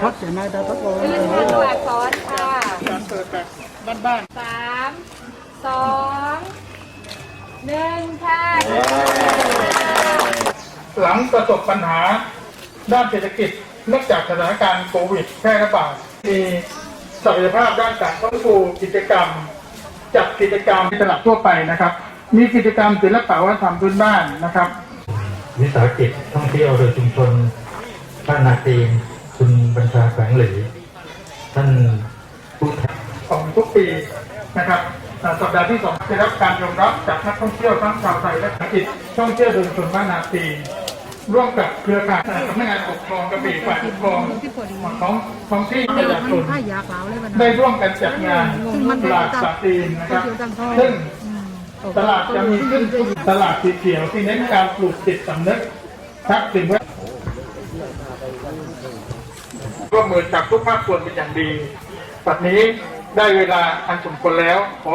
พักเสียนายดาวตะโกนยืนยันตัวอักษรค่ะการเปิดแบบบ้านสามสองหนึ่งค่ะหลังประสบปัญหาด้านเศรษฐกิจเนื่องจากสถานการณ์โควิดแพร่ระบาดมีศักยภาพด้านการฟื้นฟูกิจกรรม จัดกิจกรรมที่ตลาดทั่วไปนะครับ มีกิจกรรมศิลปะวัฒนธรรมพื้นบ้านนะครับ วิสาหกิจท่องเที่ยวโดยชุมชน บ้านนาตีนคุณบัญชาแฝงหลีท่านผู้แทนของทุกปีนะครับสัปดาห์ที่สองได้รับการยอมรับจากนักท่องเที่ยวทั้งชาวไทยและต่างชาติท่องเที่ยวโดยชนบ้านนาปีร่วมกับเครือข่ายสำนักงานปกครองกระบี่ฝ่ายปกครองของท้องที่ประชาชนถ้ายาขาวเลยมันได้ร่วมกันจัดงานตลาดสาตีนนะครับซึ่งตลาดจะมีขึ้นตลาดสีเขียวที่เน้นการปลูกจิตสำนึกทักสิ่งแวด ร่วมมือจากทุกภาคส่วนเป็นอย่างดีปัจจุบันนี้ได้เวลาอันสมควรแล้วขอ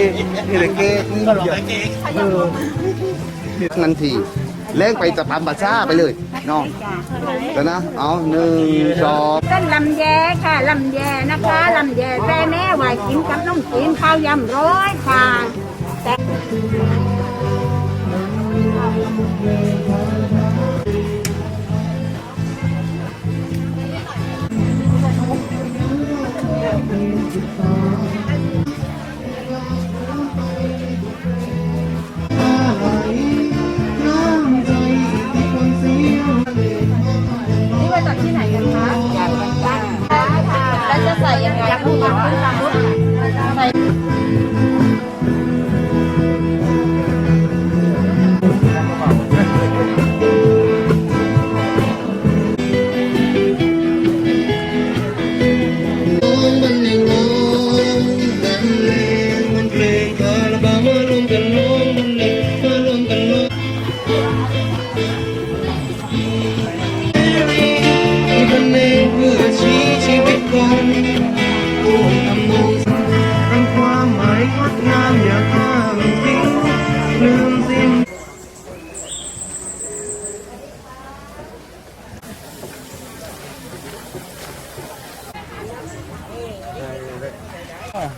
ย์นันทีเล่งไปจะตามบัตซ่าไปเลยน้องแล้วนะ เอาหนึ่งสองต้นลำแยค่ะลำแยนะคะลำแยแม่แม่ไหวกินกับน้องกินข้าวยำร้อยค่ะแต่นี่ ใส่ยังไงจากลูกจากลูกจากลูกใส่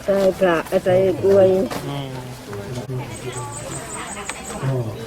ใส่กระใส่กล้วยเ